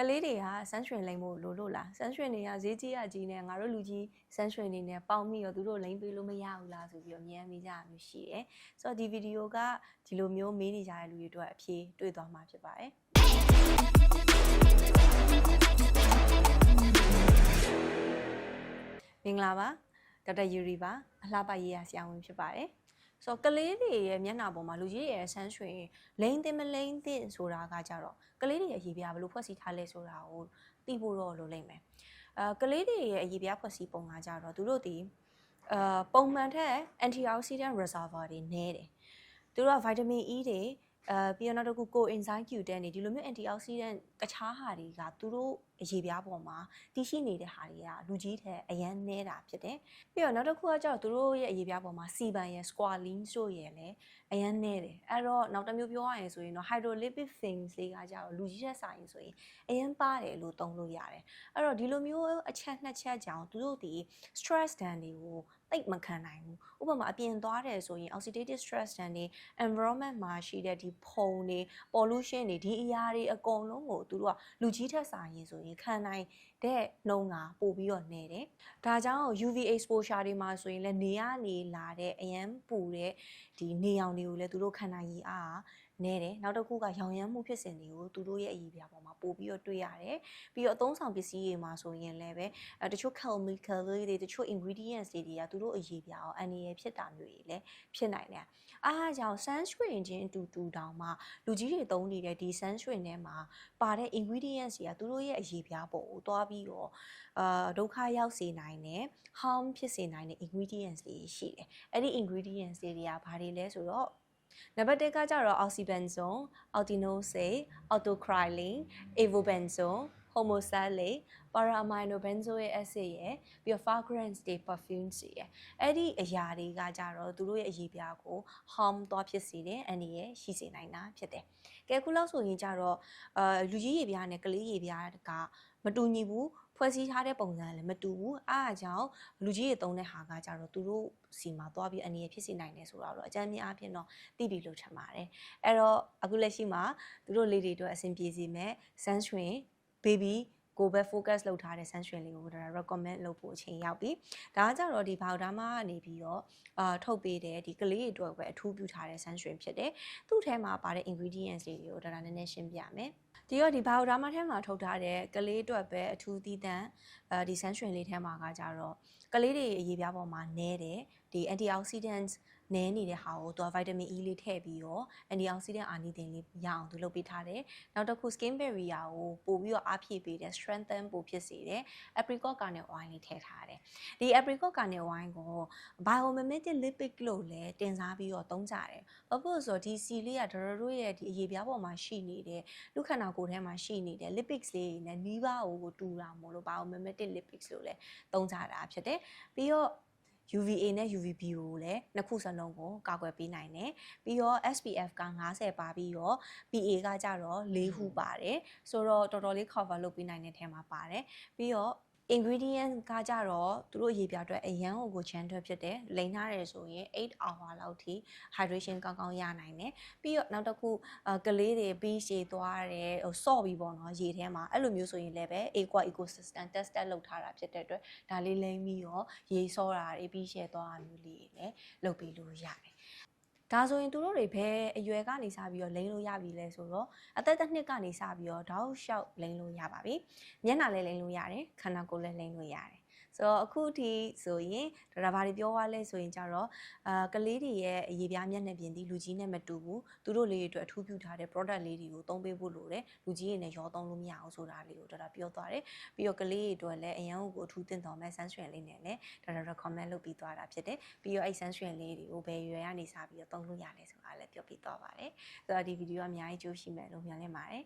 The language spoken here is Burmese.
ကလေးတွေကဆန်းရွှင်လိမ့်ဖို့လိုလို့လားဆန်းရွှင်တွေကဈေးကြီးရကြီးနဲ့ငါတို့လူကြီးဆန်းရွှင်နေနဲ့ပေါင်းမိရောသူတို့လိမ့်ပေးလို့မရဘူးလားဆိုပြီးတော့မြင်မိကြရမျိုးရှိတယ်ဆိုတော့ဒီဗီဒီယိုကဒီလိုမျိုးမေးနေကြတဲ့လူတွေအတွက်အဖြေတွေ့သွားမှာဖြစ်ပါတယ်မင်္ဂလာပါဒေါက်တာယူရီပါအလှပရေးရဆရာဝန်ဖြစ်ပါတယ် ဆိုတော့ကလေးတွေရဲ့မျက်နှာပေါ်မှာလူကြီးတွေရဲ့ဆန်းရွှင်လိမ့်တင်မလိမ့်တင်ဆိုတာကကြတော့ကလေးတွေရဲ့အရေးပြဘယ်လိုဖွဲ့စည်းထားလဲဆိုတာကိုသိဖို့တော့လိုလိမ့်မယ်အဲကလေးတွေရဲ့အရေးပြဖွဲ့စည်းပုံကကြတော့သူတို့ဒီအာပုံမှန်ထက် antioxidant reservoir တွေနည်းတယ်သူတို့က vitamin E တွေအဲပြီးတော့နောက်တစ်ခု coenzyme Q10 တွေဒီလိုမျိုး antioxidant တခြားဟာတွေကသူတို့ အရေးပြားပေါ်မှာတည်ရှိနေတဲ့ဟာတွေကလူကြီးထက်အရန်နေတာဖြစ်တယ်ပြီးတော့နောက်တစ်ခုကကျတော့သူတို့ရဲ့အရေးပြားပေါ်မှာစီပန်ရဲ့ squalene ဆိုရယ်လည်းအရန်နေတယ်အဲ့တော့နောက်တစ်မျိုးပြောရရင်ဆိုရင်တော့ hydrolipid things လေးကကြတော့လူကြီးရဲ့စာရင်ဆိုရင်အရန်ပါတယ်လို့သုံးလို့ရတယ်အဲ့တော့ဒီလိုမျိုးအချက်နှစ်ချက်ကြောင့်သူတို့ဒီ stress တန်တွေကိုတိတ်မခံနိုင်ဘူးဥပမာအပြင်သွားတယ်ဆိုရင် oxidative stress တန်တွေ environment မှာရှိတဲ့ဒီဖုံတွေ pollution တွေဒီအရာတွေအကုန်လုံးကိုသူတို့ကလူကြီးထက်စာရင်ဆိုရင်ခံနိုင်တဲ့နှုံးကပို့ပြီးတော့နေတယ်ဒါကြောင့် UV exposure တွေမှာဆိုရင်လည်းနေရနေလာတဲ့အရန်ပူတဲ့ ဒီနေအောင်တွေကိုလည်းသူတို့ခံနိုင်ရည်အားနေတယ်နောက်တစ်ခုကရောင်ရမ်းမှုဖြစ်စဉ်တွေကိုသူတို့ရဲ့အရေးပြပေါ်မှာပို့ပြီးတော့တွေ့ရတယ်ပြီးတော့အသုံးဆောင်ပစ္စည်းတွေမှာဆိုရင်လည်းပဲအဲတချို့ chemical တွေတချို့ ingredients တွေတွေကသူတို့အရေးပြအောင်အန္တရာယ်ဖြစ်တာမျိုးတွေလည်းဖြစ်နိုင်တယ်အားကြောင့် sunscreen ချင်းအတူတူတောင်မှလူကြီးတွေသုံးနေတဲ့ဒီ sunscreen ထဲမှာပါတဲ့ ingredients တွေကသူတို့ရဲ့အရေးပြပေါ်ကိုတွားပြီးတော့အာဒုက္ခရောက်စေနိုင်တယ် harm ဖြစ်စေနိုင်တဲ့ ingredients တွေရှိတယ်အဲ့ဒီ ingredients တွေကဘာတွေလဲဆိုတော့နံပါတ်1ကကြတော့ oxybenzone, alteinoate, autocrylene, avobenzone, homosalate, para-aminobenzoic acid ရယ်ပြီးတော့ fragrance တွေ perfumes တွေရယ်အဲ့ဒီအရာတွေကကြတော့သူတို့ရဲ့အရေးပြားကို harm သွားဖြစ်စေတယ်အန္တရာယ်ရှိစေနိုင်တာဖြစ်တယ်။ကဲခုလောက်ဆိုရင်ကြတော့အာလူကြီးရေပြားနဲ့ကလေးရေပြားကမတူညီဘူး ဖွဲ့စည်းထားတဲ့ပုံစံလည်းမတူဘူးအားအကြောင်းလူကြီးရေသုံးတဲ့ဟာကကြတော့သူတို့စီမှာသွားပြီးအနေရဖြစ်စေနိုင်တယ်ဆိုတော့အကြမ်းမြင်အဖြစ်တော့သိပြီလို့ထင်ပါတယ်အဲ့တော့အခုလက်ရှိမှာသူတို့လေးတွေအတွက်အဆင်ပြေစေမဲ့ sunscreen baby ကိုပဲ focus လုပ်ထားတဲ့ sunscreen လေးကိုဒါ recommend လုပ်ဖို့အချိန်ရောက်ပြီ။ဒါကကြတော့ဒီ powder မှာနေပြီးတော့အာထုတ်ပေးတဲ့ဒီကလေးတွေအတွက်ပဲအထူးပြုထားတဲ့ sunscreen ဖြစ်တယ်။သူ့ထဲမှာပါတဲ့ ingredients တွေကိုဒါဒါနည်းနည်းရှင်းပြမယ်။ဒီတော့ဒီ powder မှာထဲမှာထုတ်ထားတဲ့ကလေးအတွက်ပဲအထူးသီးသန့်အဲဒီ sunscreen လေးထဲမှာကကြတော့ကလေးတွေအရေးပြားပေါ်မှာနဲတယ်ဒီ antioxidants နည်းနေတဲ့ဟာကိုသူက vitamin E လေးထည့်ပြီးတော့ antioxidant အာနိသင်လေးရအောင်သူလုပ်ပေးထားတယ်။နောက်တစ်ခု skin barrier ကိုပို့ပြီးတော့အားဖြည့်ပေးတယ် strengthen ပို့ဖြစ်စေတယ်။ apricot kernel oil လေးထည့်ထားတယ်။ဒီ apricot kernel oil ကို biomimetic lipid လို့လည်းတင်စားပြီးတော့သုံးကြတယ်။ဘာဖြစ်လို့ဆိုတော့ဒီစီလေးကဒရတို့ရဲ့ဒီအရေးပြားပေါ်မှာရှိနေတဲ့လူခန္ဓာကိုယ်ထဲမှာရှိနေတဲ့ lipids လေးတွေနဲ့နီးပါးကိုတူတာမို့လို့ biomimetic lipids လို့လည်းသုံးကြတာဖြစ်တယ်။ပြီးတော့ UVA နဲ့ UVB ကိုလည်းနှစ်ခုစလုံးကိုကာကွယ်ပေးနိုင်တယ်ပြီးတော့ SPF က50ပါပြီးတော့ PA ကကြတော့၄ခုပါတယ်ဆိုတော့တော်တော်လေး cover လုပ်ပေးနိုင်တဲ့ထဲမှာပါတယ်ပြီးတော့ ingredient ကကြတော့သူတို့ရေပြအတွက်အရန်ကိုချမ်းထွက်ဖြစ်တယ်လိန်ထားတယ်ဆိုရင်8 hour လောက်ထိ hydration ကောင်းကောင်းရနိုင်တယ်ပြီးတော့နောက်တစ်ခုကလေးတွေပြီးရှည်သွားတယ်ဟိုစော့ပြီးပေါ့နော်ရေထဲမှာအဲ့လိုမျိုးဆိုရင်လည်းပဲ aqua ecosystem test တက်လုပ်ထားတာဖြစ်တဲ့အတွက်ဒါလေးလိမ့်ပြီးတော့ရေစောတာတွေပြီးရှည်သွားတာမျိုးလေးတွေလည်းလုပ်ပြီးလို့ရတယ် ဒါဆိုရင်သူတို့တွေဘယ်အရွယ်ကနေစပြီးတော့လိမ့်လို့ရပြီလဲဆိုတော့အသက်တစ်နှစ်ကနေစပြီးတော့တောက်လျှောက်လိမ့်လို့ရပါပြီမျက်နှာလည်းလိမ့်လို့ရတယ်ခန္ဓာကိုယ်လည်းလိမ့်လို့ရတယ် ဆိုတော့အခုထိဆိုရင်ဒါဘာတွေပြောသွားလဲဆိုရင်ကြတော့အာကလေးတွေရဲ့အရေးပြားမျက်နှာပြင်ဒီလူကြီးနဲ့မတူဘူးသူတို့လေးတွေအတွက်အထူးပြုထားတဲ့ product လေးတွေကိုသုံးပေးဖို့လိုတယ်လူကြီးတွေနဲ့ရောသုံးလို့မရအောင်ဆိုတာလေးကိုဒါဒါပြောသွားတယ်ပြီးတော့ကလေးတွေအတွက်လည်းအရန်ကိုအထူးတင်တော်မဲ့ sunscreen လေးနဲ့လည်းဒါဒါ recommend လုပ်ပြီးသွားတာဖြစ်တယ်ပြီးတော့အဲ့ sunscreen လေးတွေကိုဘယ်ရွယ်ကနေစပြီးတော့သုံးလို့ရလဲဆိုတာလည်းပြောပြသွားပါတယ်ဆိုတော့ဒီဗီဒီယိုကအများကြီးကြိုးရှိမယ်လို့မျှော်လင့်ပါတယ်